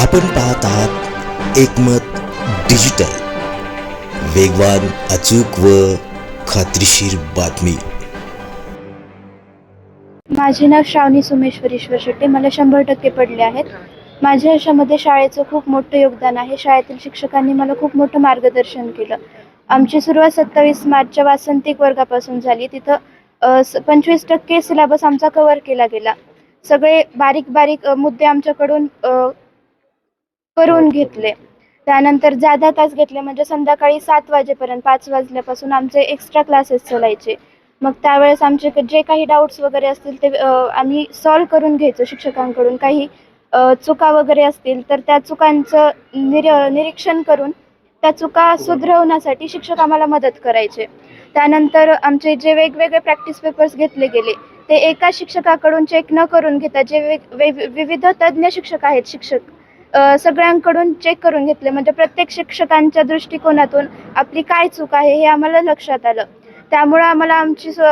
आपण पाहत आहात एकमत डिजिटल. वेगवान अचूक व खात्रीशीर बातमी. माझे नाव श्रावणी सोमेश्वरेश्वर शेट्टे. मला शंभर टक्के पडले आहेत. माझ्या आयुष्यामध्ये शाळेचं खूप मोठं योगदान आहे. शाळेतील शिक्षकांनी मला खूप मोठं मार्गदर्शन केलं. आमची सुरुवात सत्तावीस मार्चच्या वासंतिक वर्गापासून झाली. तिथं पंचवीस टक्के सिलेबस आमचा कवर केला गेला. सगळे बारीक बारीक मुद्दे आमच्याकडून करून घेतले. त्यानंतर जादा तास घेतले म्हणजे संध्याकाळी सात वाजेपर्यंत पाच वाजल्यापासून आमचे एक्स्ट्रा क्लासेस चालायचे. मग त्यावेळेस आमचे जे काही डाऊट्स वगैरे असतील ते आम्ही सॉल्व करून घ्यायचो शिक्षकांकडून. काही चुका वगैरे असतील तर त्या चुकांचं निर निरीक्षण करून त्या चुका सुधरवण्यासाठी शिक्षक आम्हाला मदत करायचे. त्यानंतर आमचे जे वेगवेगळे प्रॅक्टिस पेपर्स घेतले गेले ते एका शिक्षकाकडून चेक न करून घेता जे वेग विविध तज्ज्ञ शिक्षक आहेत शिक्षक सगळ्यांकडून चेक करून घेतले. म्हणजे प्रत्येक शिक्षकांच्या दृष्टिकोनातून आपली काय चूक आहे हे आम्हाला लक्षात आलं. त्यामुळं आम्हाला आमची सु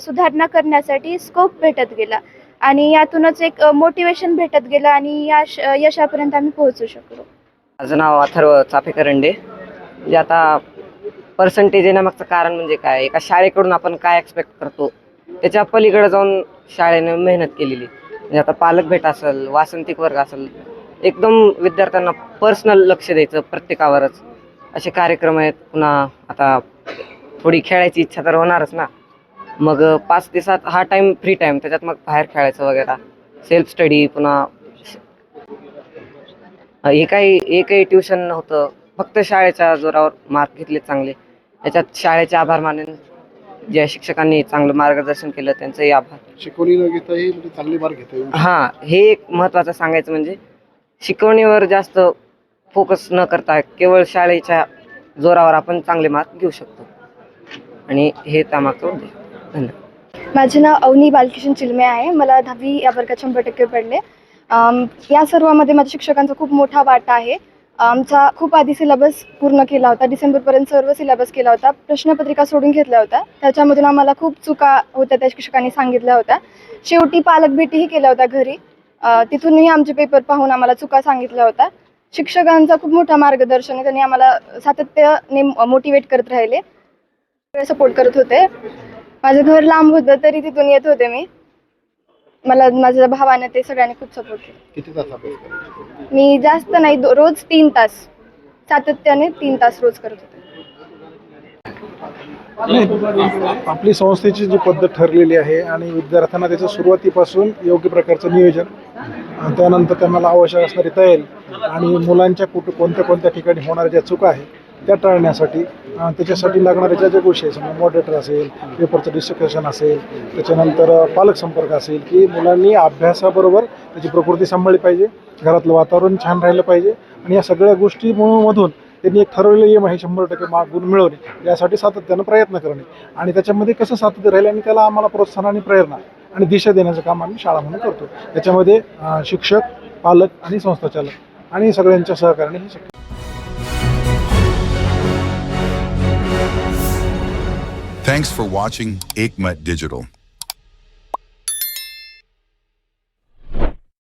सुधारणा करण्यासाठी स्कोप भेटत गेला. आणि यातूनच एक मोटिवेशन भेटत गेलं आणि या श- यशापर्यंत आम्ही पोहोचू शकलो. माझं नाव अथर्व चाफेकरंडे म्हणजे आता पर्सेंटेज येण्यामागचं कारण म्हणजे काय? एका शाळेकडून आपण काय एक्सपेक्ट करतो? त्याच्या पलीकडे जाऊन शाळेने मेहनत केलेली. म्हणजे आता पालक भेट असेल वासंतिक वर्ग असेल एकदम विद्यार्थ्यांना पर्सनल लक्ष द्यायचं प्रत्येकावरच. असे कार्यक्रम आहेत पुन्हा आता थोडी खेळायची इच्छा तर होणारच ना. मग पाच ते सात हा टाईम फ्री टाईम त्याच्यात मग बाहेर खेळायचं वगैरे. सेल्फ स्टडी पुन्हा हे काही एकही ट्युशन नव्हतं. फक्त शाळेच्या जोरावर मार्क घेतले चांगले. याच्यात शाळेचे आभार मानेन. ज्या शिक्षकांनी चांगलं मार्गदर्शन केलं त्यांचंही आभार. शिकवणी न म्हणजे चांगले मार्क घेता हां हे एक महत्त्वाचं सांगायचं म्हणजे शिकवणीवर जास्त फोकस न करता केवळ शाळेच्या जोरावर आपण चांगले मार्क घेऊ शकतो. आणि हे त्यामागचं उद्देश धन्यवाद. माझे नाव अवनी बालकिशन चिलमे आहे. मला दहावी या वर्गात शंभर टक्के पडले. या सर्वामध्ये माझ्या शिक्षकांचा खूप मोठा वाटा आहे. आमचा खूप आधी सिलेबस पूर्ण केला होता. डिसेंबरपर्यंत सर्व सिलेबस केला होता. प्रश्नपत्रिका सोडून घेतल्या होत्या. त्याच्यामधून आम्हाला खूप चुका होत्या त्या शिक्षकांनी सांगितल्या होत्या. शेवटी पालक भेटीही केल्या होत्या घरी. तिथूनही आमचे पेपर पाहून आम्हाला चुका सांगितल्या होत्या. शिक्षकांचा खूप मोठा मार्गदर्शन आहे. त्यांनी आम्हाला सातत्याने मोटिवेट करत राहिले. सपोर्ट करत होते. माझं घर लांब होतं तरी तिथून येत होते मी. मला माझ्या भावाने ते सगळ्यांनी खूप सपोर्ट केलं. मी जास्त नाही दो- रोज तीन तास. सातत्याने तीन तास रोज करत होते. आपली संस्थेची जी पद्धत ठरलेली आहे आणि विद्यार्थ्यांना त्याचं सुरुवातीपासून योग्य प्रकारचं नियोजन त्यानंतर त्यांना आवश्यक असणारी तयारी आणि मुलांच्या कुठं कोणत्या कोणत्या ठिकाणी होणाऱ्या ज्या चुका आहे त्या टाळण्यासाठी त्याच्यासाठी लागणाऱ्या ज्या ज्या गोष्टी आहेत समजा मॉडरेटर असेल पेपरचं डिस्कशन असेल त्याच्यानंतर पालक संपर्क असेल की मुलांनी अभ्यासाबरोबर त्याची प्रकृती सांभाळली पाहिजे घरातलं वातावरण छान राहिलं पाहिजे आणि या सगळ्या गोष्टी मधून त्यांनी एक ठरवलेलं नियम आहे शंभर टक्के मार्क गुण मिळवणे यासाठी सातत्यानं प्रयत्न करणे. आणि त्याच्यामध्ये कसं सातत्य राहील आणि त्याला आम्हाला प्रोत्साहन आणि प्रेरणा. आणि दिशा देण्याचं काम आम्ही शाळा म्हणून करतो त्याच्यामध्ये शिक्षक पालक आणि संस्थाचालक आणि सगळ्यांच्या सहकार्याने हे शक्य Thanks for watching Aikmat Digital.